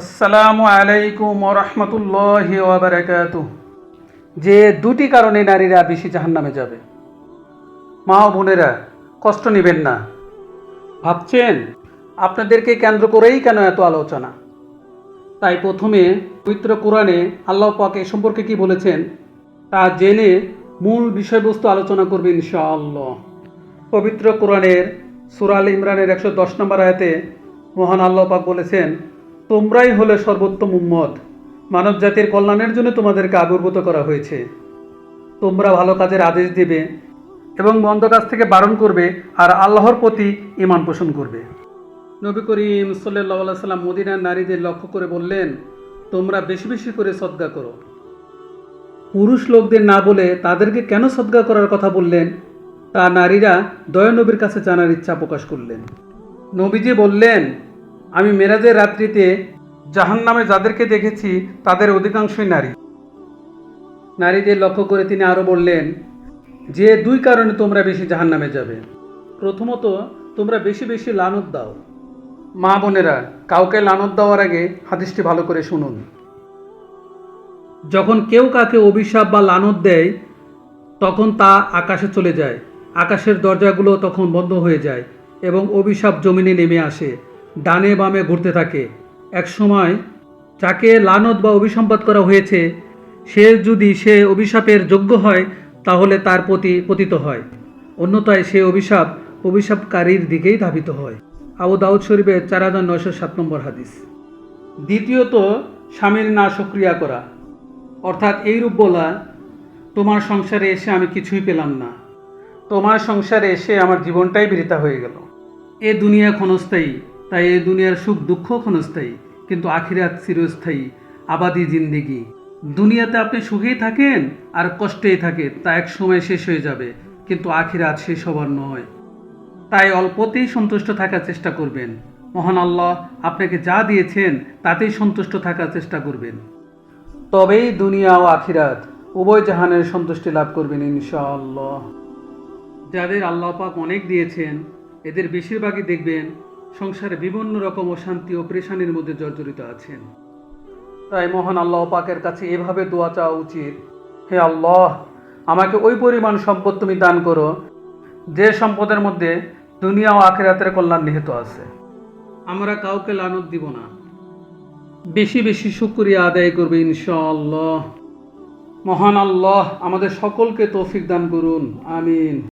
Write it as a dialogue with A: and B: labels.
A: আসসালামু আলাইকুম রহমতুল্লাহ ওবরাকাত যে দুটি কারণে নারীরা বেশি জাহান্নামে যাবে। মা ও বোনেরা, কষ্ট নেবেন না। ভাবছেন, আপনাদেরকে কেন্দ্র করেই কেন এত আলোচনা? তাই প্রথমে পবিত্র কোরআনে আল্লাহ পাক এ সম্পর্কে কি বলেছেন, তা জেনে মূল বিষয়বস্তু আলোচনা করবে ইনশাআল্লাহ। পবিত্র কোরআনের সুরাল ইমরানের একশো দশ নম্বর আয়াতে মহান আল্লাহ পাক বলেছেন তোমরাই হলে সর্বোত্তম উম্মত। মানব জাতির কল্যাণের জন্য তোমাদেরকে আবির্ভূত করা হয়েছে। তোমরা ভালো কাজের আদেশ দেবে এবং মন্দ কাজ থেকে বারণ করবে আর আল্লাহর প্রতি ইমান পোষণ করবে। নবী করিম সাল্লাহ সাল্লাম মদিনার নারীদের লক্ষ্য করে বললেন, তোমরা বেশি বেশি করে সদ্গা করো। পুরুষ লোকদের না বলে তাদেরকে কেন সদ্গা করার কথা বললেন? তা নারীরা দয়ানবীর কাছে জানার ইচ্ছা প্রকাশ করলেন। নবীজি বললেন আমি মেরাজের রাত্রিতে জাহান নামে যাদেরকে দেখেছি, তাদের অধিকাংশই নারী। নারীদের লক্ষ্য করে তিনি আরও বললেন, যে দুই কারণে তোমরা বেশি জাহান নামে যাবে। প্রথমত, তোমরা বেশি বেশি লানত দাও। মা বোনেরা, কাউকে লানত দেওয়ার আগে হাদিসটি ভালো করে শুনুন। যখন কেউ কাকে অভিশাপ বা লানত দেয়, তখন তা আকাশে চলে যায়। আকাশের দরজাগুলো তখন বন্ধ হয়ে যায় এবং অভিশাপ জমিনে নেমে আসে। ডানে বামে ঘুরতে থাকে। এক সময় যাকে লানত বা অভিসম্পাদ করা হয়েছে, সে যদি সে অভিশাপের যোগ্য হয়, তাহলে তার প্রতি পতিত হয়। অন্যতায় সে অভিশাপ অভিশাপকারীর দিকেই ধাবিত হয়। আবু দাউদ শরীফের চার হাজার নয়শো সাত নম্বর হাদিস। দ্বিতীয়ত, স্বামীর না সক্রিয়া করা। অর্থাৎ এইরূপ বলা, তোমার সংসারে এসে আমি কিছুই পেলাম না। তোমার সংসারে এসে আমার জীবনটাই বৃথা হয়ে গেল। এ দুনিয়া ক্ষণস্থায়ী। তাই এ দুনিয়ার সুখ দুঃখ ক্ষণস্থায়ী, কিন্তু আখিরাত চিরস্থায়ী, আবাদি জিন্দেগি। দুনিয়াতে আপনি সুখেই থাকেন আর কষ্টেই থাকে তা এক সময় শেষ হয়ে যাবে, কিন্তু আখিরাত শেষ হবার নয়। তাই অল্পতেই সন্তুষ্ট থাকার চেষ্টা করবেন। মহান আল্লাহ আপনাকে যা দিয়েছেন, তাতেই সন্তুষ্ট থাকার চেষ্টা করবেন। তবেই দুনিয়া ও আখিরাত উভয় জাহানের সন্তুষ্টি লাভ করবেন ইনশাআল্লাহ। যাদের আল্লাহ পাক অনেক দিয়েছেন, এদের বেশিরভাগই দেখবেন সংসারে বিভিন্ন রকম অশান্তি ও প্রেশানির মধ্যে জর্জরিত আছেন। তাই মহান আল্লাহ পাকের কাছে এভাবে দোয়া চাওয়া উচিত। হে আল্লাহ আমাকে ওই পরিমাণ সম্পদ তুমি দান করো যে সম্পদের মধ্যে দুনিয়া ও আখিরাতের কল্যাণ নিহিত আছে। আমরা কাউকে লানত দিব না। বেশি বেশি শুক্রিয়া আদায় করবে ইনশাআল্লাহ। মহান আল্লাহ আমাদের সকলকে তৌফিক দান করুন। আমিন।